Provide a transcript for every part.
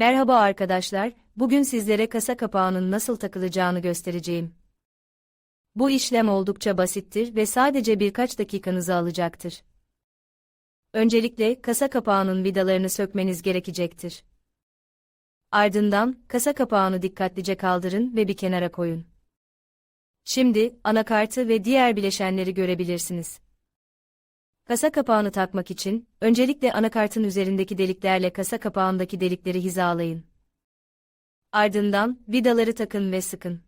Merhaba arkadaşlar, bugün sizlere kasa kapağının nasıl takılacağını göstereceğim. Bu işlem oldukça basittir ve sadece birkaç dakikanızı alacaktır. Öncelikle kasa kapağının vidalarını sökmeniz gerekecektir. Ardından kasa kapağını dikkatlice kaldırın ve bir kenara koyun. Şimdi anakartı ve diğer bileşenleri görebilirsiniz. Kasa kapağını takmak için, öncelikle anakartın üzerindeki deliklerle kasa kapağındaki delikleri hizalayın. Ardından, vidaları takın ve sıkın.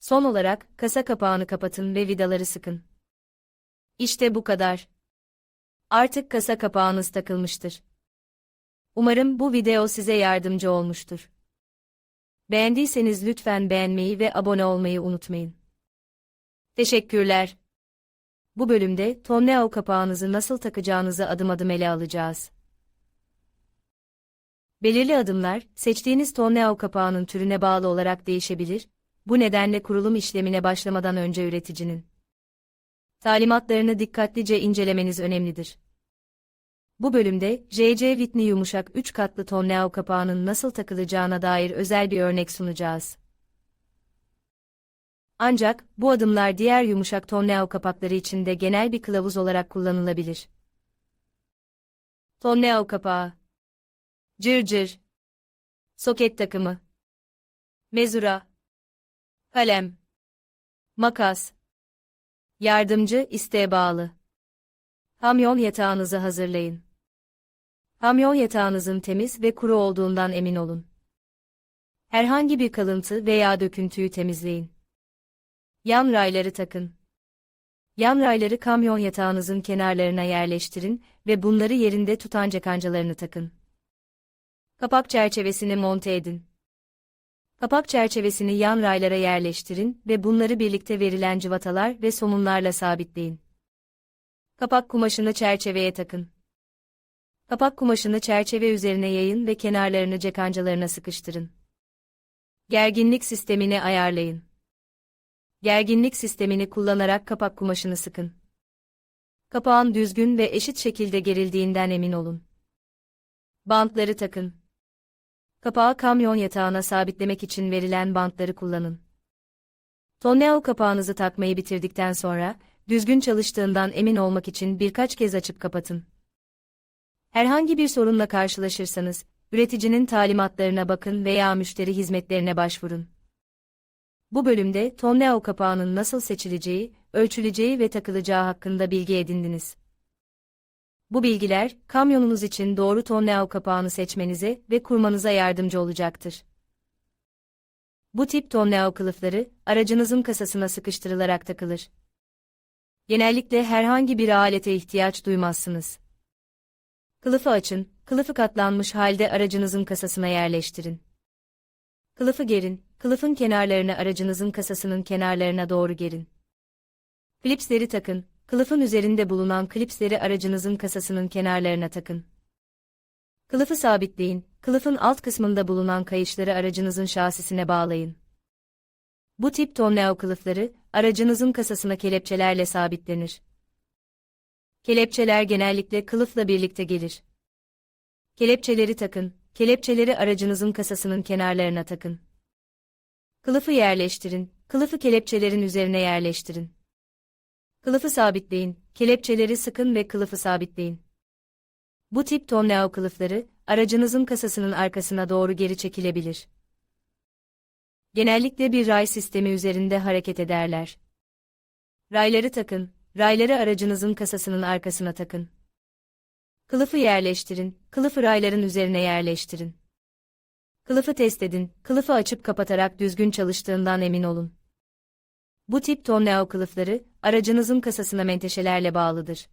Son olarak, kasa kapağını kapatın ve vidaları sıkın. İşte bu kadar. Artık kasa kapağınız takılmıştır. Umarım bu video size yardımcı olmuştur. Beğendiyseniz lütfen beğenmeyi ve abone olmayı unutmayın. Teşekkürler. Bu bölümde Tonneo kapağınızı nasıl takacağınızı adım adım ele alacağız. Belirli adımlar, seçtiğiniz Tonneo kapağının türüne bağlı olarak değişebilir, bu nedenle kurulum işlemine başlamadan önce üreticinin talimatlarını dikkatlice incelemeniz önemlidir. Bu bölümde, JC Whitney yumuşak 3 katlı Tonneo kapağının nasıl takılacağına dair özel bir örnek sunacağız. Ancak, bu adımlar diğer yumuşak tonneo kapakları için de genel bir kılavuz olarak kullanılabilir. Tonneo kapağı Cırcır Soket takımı Mezura Kalem Makas Yardımcı isteğe bağlı Kamyon yatağınızı hazırlayın. Kamyon yatağınızın temiz ve kuru olduğundan emin olun. Herhangi bir kalıntı veya döküntüyü temizleyin. Yan rayları takın. Yan rayları kamyon yatağınızın kenarlarına yerleştirin ve bunları yerinde tutan cekancalarını takın. Kapak çerçevesini monte edin. Kapak çerçevesini yan raylara yerleştirin ve bunları birlikte verilen cıvatalar ve somunlarla sabitleyin. Kapak kumaşını çerçeveye takın. Kapak kumaşını çerçeve üzerine yayın ve kenarlarını cekancalarına sıkıştırın. Gerginlik sistemini ayarlayın. Gerginlik sistemini kullanarak kapak kumaşını sıkın. Kapağın düzgün ve eşit şekilde gerildiğinden emin olun. Bantları takın. Kapağı kamyon yatağına sabitlemek için verilen bantları kullanın. Tonneo kapağınızı takmayı bitirdikten sonra, düzgün çalıştığından emin olmak için birkaç kez açıp kapatın. Herhangi bir sorunla karşılaşırsanız, üreticinin talimatlarına bakın veya müşteri hizmetlerine başvurun. Bu bölümde Tonneo kapağının nasıl seçileceği, ölçüleceği ve takılacağı hakkında bilgi edindiniz. Bu bilgiler, kamyonunuz için doğru Tonneo kapağını seçmenize ve kurmanıza yardımcı olacaktır. Bu tip Tonneo kılıfları, aracınızın kasasına sıkıştırılarak takılır. Genellikle herhangi bir alete ihtiyaç duymazsınız. Kılıfı açın, kılıfı katlanmış halde aracınızın kasasına yerleştirin. Kılıfı gerin, kılıfın kenarlarını aracınızın kasasının kenarlarına doğru gerin. Klipsleri takın, kılıfın üzerinde bulunan klipsleri aracınızın kasasının kenarlarına takın. Kılıfı sabitleyin, kılıfın alt kısmında bulunan kayışları aracınızın şasisine bağlayın. Bu tip tonneo kılıfları, aracınızın kasasına kelepçelerle sabitlenir. Kelepçeler genellikle kılıfla birlikte gelir. Kelepçeleri takın, kelepçeleri aracınızın kasasının kenarlarına takın. Kılıfı yerleştirin, kılıfı kelepçelerin üzerine yerleştirin. Kılıfı sabitleyin, kelepçeleri sıkın ve kılıfı sabitleyin. Bu tip tonneo kılıfları, aracınızın kasasının arkasına doğru geri çekilebilir. Genellikle bir ray sistemi üzerinde hareket ederler. Rayları takın, rayları aracınızın kasasının arkasına takın. Kılıfı yerleştirin, kılıfı rayların üzerine yerleştirin. Kılıfı test edin, kılıfı açıp kapatarak düzgün çalıştığından emin olun. Bu tip tonneo kılıfları, aracınızın kasasına menteşelerle bağlıdır.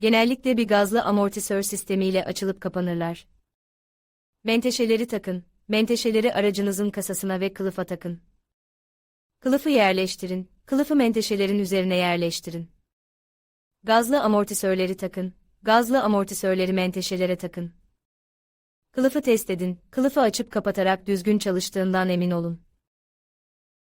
Genellikle bir gazlı amortisör sistemiyle açılıp kapanırlar. Menteşeleri takın, menteşeleri aracınızın kasasına ve kılıfa takın. Kılıfı yerleştirin, kılıfı menteşelerin üzerine yerleştirin. Gazlı amortisörleri takın, gazlı amortisörleri menteşelere takın. Kılıfı test edin, kılıfı açıp kapatarak düzgün çalıştığından emin olun.